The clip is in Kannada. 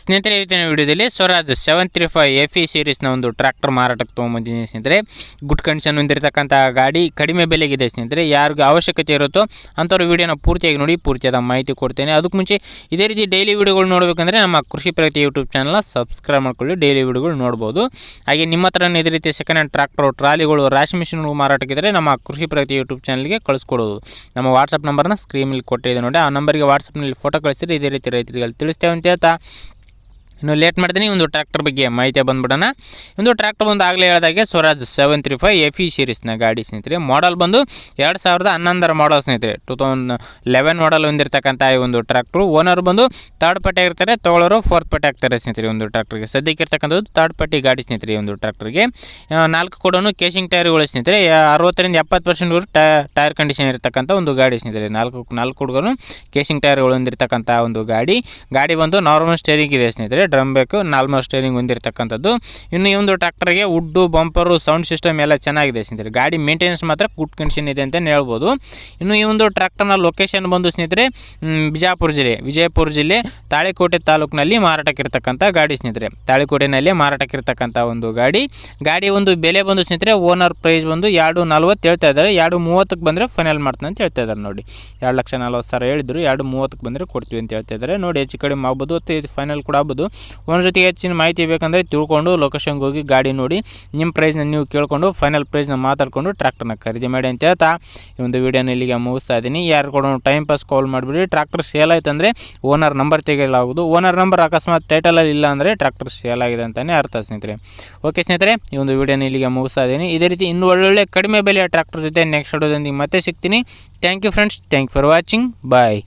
ಸ್ನೇಹಿತರೆ, ಇವತ್ತಿನ ವಿಡಿಯೋದಲ್ಲಿ Swaraj seven three five F E ಸೀರೀಸ್ನ ಒಂದು ಟ್ರ್ಯಾಕ್ಟರ್ ಮಾರಾಟಕ್ಕೆ ತೊಗೊಂಬಂದಿದ್ದೀನಿ ಸ್ನೇಹಿತರೆ. ಗುಡ್ ಕಂಡೀಷನ್ ಹೊಂದಿರತಕ್ಕಂಥ ಗಾಡಿ, ಕಡಿಮೆ ಬೆಲೆಗಿದೆ ಸ್ನೇಹಿತರೆ. ಯಾರಿಗೂ ಅವಶ್ಯಕತೆ ಇರುತ್ತೋ ಅಂಥವ್ರು ವಿಡಿಯೋನ ಪೂರ್ತಿಯಾಗಿ ನೋಡಿ, ಪೂರ್ತಿಯಾದ ಮಾಹಿತಿ ಕೊಡ್ತೇನೆ. ಅದಕ್ಕೆ ಮುಂಚೆ ಇದೇ ರೀತಿ ಡೈಲಿ ವಿಡಿಯೋಗಳು ನೋಡಬೇಕಂದ್ರೆ ನಮ್ಮ ಕೃಷಿ ಪ್ರಗತಿ ಯೂಟ್ಯೂಬ್ ಚಾನಲ್ನ ಸಬ್ಸ್ಕ್ರೈಬ್ ಮಾಡ್ಕೊಳ್ಳಿ ಡೈಲಿ ವಿಡಿಯೋಗಳು ನೋಡ್ಬೋದು. ಹಾಗೆ ನಿಮ್ಮ ಹತ್ರ ಇದೇ ರೀತಿ ಸೆಕೆಂಡ್ ಹ್ಯಾಂಡ್ ಟ್ರ್ಯಾಕ್ಟರ್ ಟ್ರಾಲಿಗಳು ರಾಶಿ ಮಿಷಿನ್ಗಳು ಮಾರಾಟಕ್ಕಿದ್ರೆ ನಮ್ಮ ಕೃಷಿ ಪ್ರಗತಿ ಯೂಟ್ಯೂಬ್ ಚಾನಲ್ಗೆ ಕಳಿಸ್ಕೊಡೋದು. ನಮ್ಮ ವಾಟ್ಸಪ್ ನಂಬರ್ನ ಸ್ಕ್ರೀನಲ್ಲಿ ಕೊಟ್ಟಿದೆ ನೋಡಿ. ಆ ನಂಬರ್ಗೆ ವಾಟ್ಸಪ್ನಲ್ಲಿ ಫೋಟೋ ಕಳಿಸಿದ್ರೆ ಇದೇ ರೀತಿ ರೈತರಿಗೆ ತಿಳಿಸ್ತೇವೆ ಅಂತ ಹೇಳ್ತಾ ಇನ್ನು ಲೇಟ್ ಮಾಡ್ತೀನಿ. ಒಂದು ಟ್ರ್ಯಾಕ್ಟರ್ ಬಗ್ಗೆ ಮಾಹಿತಿ ಬಂದ್ಬಿಡೋಣ. ಒಂದು ಟ್ರ್ಯಾಕ್ಟರ್ ಬಂದು ಆಗಲೇ ಹೇಳಿದಾಗೆ Swaraj seven three five F E ಸೀರೀಸ್ನ ಗಾಡಿ ಸ್ನೇಹಿತರೆ. ಮಾಡಲ್ ಬಂದು ಎರಡು ಸಾವಿರದ ಹನ್ನೊಂದರ ಮಾಡಲ್ ಸ್ನೇಹಿತರೆ. ಟೂ ತೌಸಂಡ್ ಲೆವೆನ್ ಮಾಡಲ್ ಹೊಂದಿರತಕ್ಕಂಥ ಈ ಒಂದು ಟ್ರ್ಯಾಕ್ಟ್ರು ಓನರ್ ಬಂದು ಥರ್ಡ್ ಪಾರ್ಟಿ ಆಗಿರ್ತಾರೆ. ತೊಗೊಳೋರು ಫೋರ್ತ್ ಪಾರ್ಟಿ ಆಗ್ತಾರೆ ಸ್ನೇಹಿತರೆ ಒಂದು ಟ್ರ್ಯಾಕ್ಟರ್ಗೆ ಸದ್ಯಕ್ಕೆ ಇರ್ತಕ್ಕಂಥದ್ದು ಥರ್ಡ್ ಪಾರ್ಟಿ ಗಾಡಿ ಸ್ನೇಹಿತರೆ ಒಂದು ಟ್ರ್ಯಾಕ್ಟರ್ಗೆ ನಾಲ್ಕು ಕೊಡೋನು ಕೇಸಿಂಗ್ ಟೈರ್ಗಳು ಸ್ನೇಹಿತರೆ. ಅರವತ್ತರಿಂದ ಎಪ್ಪತ್ತು ಪರ್ಸೆಂಟ್ ಟೈರ್ ಕಂಡೀಷನ್ ಇರತಕ್ಕಂಥ ಒಂದು ಗಾಡಿ ಸ್ನೇಹಿತರೆ. ನಾಲ್ಕು ನಾಲ್ಕು ಹುಡುಗರು ಕೇಸಿಂಗ್ ಟೈರ್ಗಳು ಹೊಂದಿರತಕ್ಕಂಥ ಒಂದು ಗಾಡಿ. ಗಾಡಿ ಬಂದು ನಾರ್ಮಲ್ ಸ್ಟೇರಿಂಗ್ ಇದೆ ಸ್ನೇಹಿತರೆ. ಡ್ರಮ್ ಬೇಕು ನಾರ್ಮಲ್ ಸ್ಟೇರಿಂಗ್ ಹೊಂದಿರತಕ್ಕಂಥದ್ದು ಇನ್ನು ಈ ಒಂದು ಟ್ರ್ಯಾಕ್ಟರ್ಗೆ ವುಡ್ಡು ಬಂಪರು ಸೌಂಡ್ ಸಿಸ್ಟಮ್ ಎಲ್ಲ ಚೆನ್ನಾಗಿದೆ ಸ್ನೇಹಿತರೆ. ಗಾಡಿ ಮೇಂಟೆನೆನ್ಸ್ ಮಾತ್ರ ಗುಡ್ ಕಂಡೀಷನ್ ಇದೆ ಅಂತಲೇ ಹೇಳ್ಬೋದು. ಇನ್ನು ಈ ಒಂದು ಟ್ರ್ಯಾಕ್ಟರ್ನ ಲೊಕೇಶನ್ ಬಂದು ಸ್ನೇಹಿತರೆ ಬಿಜಾಪುರ ಜಿಲ್ಲೆ. ವಿಜಯಪುರ ಜಿಲ್ಲೆ, ತಾಳಿಕೋಟೆ ತಾಲೂಕಿನಲ್ಲಿ ಮಾರಾಟಕ್ಕಿರ್ತಕ್ಕಂಥ ಗಾಡಿ ಸ್ನೇಹಿತರೆ. ತಾಳಿಕೋಟೆನಲ್ಲಿ ಮಾರಾಟಕ್ಕಿರ್ತಕ್ಕಂಥ ಒಂದು ಗಾಡಿ. ಗಾಡಿ ಒಂದು ಬೆಲೆ ಬಂದು ಸ್ನೇಹಿತರೆ ಓನರ್ ಪ್ರೈಸ್ ಬಂದು ಎರಡು ನಲ್ವತ್ತು ಹೇಳ್ತಾ ಇದ್ದಾರೆ. ಎರಡು ಮೂವತ್ತಕ್ಕೆ ಬಂದರೆ ಫೈನಲ್ ಮಾಡ್ತೀನಿ ಅಂತ ಹೇಳ್ತಾ ಇದ್ದಾರೆ ನೋಡಿ. ಎರಡು ಲಕ್ಷ ನಲ್ವತ್ತು ಸಾವಿರ ಹೇಳಿದ್ರು, ಎರಡು ಮೂವತ್ತಕ್ಕೆ ಬಂದರೆ ಕೊಡ್ತೀವಿ ಅಂತ ಹೇಳ್ತಾ ಇದ್ದಾರೆ. ನೋಡಿ, ಹೆಚ್ಚು ಕಡಿಮೆ ಆಗ್ಬೋದು ಅಥವಾ ಇದು ಫೈನಲ್ ಕೂಡ ಆಗ್ಬೋದು. ಒಂದು ಜೊತೆಗೆ ಹೆಚ್ಚಿನ ಮಾಹಿತಿ ಬೇಕಂದರೆ ತಿಳ್ಕೊಂಡು ಲೊಕೇಶನ್ಗೆ ಹೋಗಿ ಗಾಡಿ ನೋಡಿ. ನಿಮ್ಮ ಪ್ರೈಸ್ನ ನೀವು ಕೇಳ್ಕೊಂಡು ಫೈನಲ್ ಪ್ರೈಸ್ನ ಮಾತಾಡ್ಕೊಂಡು ಟ್ರ್ಯಾಕ್ಟರ್ನ ಖರೀದಿ ಮಾಡಿ ಅಂತ ಹೇಳ್ತಾ ಈ ಒಂದು ವೀಡಿಯೋನ ಇಲ್ಲಿಗೆ ಮುಗಿಸ್ತಾ ಇದ್ದೀನಿ. ಯಾರು ಕೂಡ ಟೈಮ್ ಪಾಸ್ ಕಾಲ್ ಮಾಡಿಬಿಡಿ. ಟ್ರ್ಯಾಕ್ಟರ್ ಸೇಲ್ ಆಯ್ತು ಅಂದರೆ ಓನರ್ ನಂಬರ್ ತೆಗೆಯಲಾಗುವುದು. ಓನರ್ ನಂಬರ್ ಅಕಸ್ಮಾತ್ ಟೈಟಲಲ್ಲಿ ಇಲ್ಲ ಅಂದರೆ ಟ್ರ್ಯಾಕ್ಟರ್ ಸೇಲ್ ಆಗಿದೆ ಅಂತಲೇ ಅರ್ಥ ಸ್ನೇಹಿತರೆ. ಓಕೆ ಸ್ನೇಹಿತರೆ, ಈ ಒಂದು ವೀಡಿಯೋನ ಇಲ್ಲಿಗೆ ಮುಗಿಸ್ತಾ ಇದ್ದೀನಿ. ಇದೇ ರೀತಿ ಇನ್ನೂ ಒಳ್ಳೊಳ್ಳೆ ಕಡಿಮೆ ಬೆಲೆಯ ಟ್ರ್ಯಾಕ್ಟರ್ ಜೊತೆ ನೆಕ್ಸ್ಟ್ ವಿಡಿಯೋದೊಂದಿಗೆ ಮತ್ತೆ ಸಿಗ್ತೀನಿ. Thank you friends thank for watching bye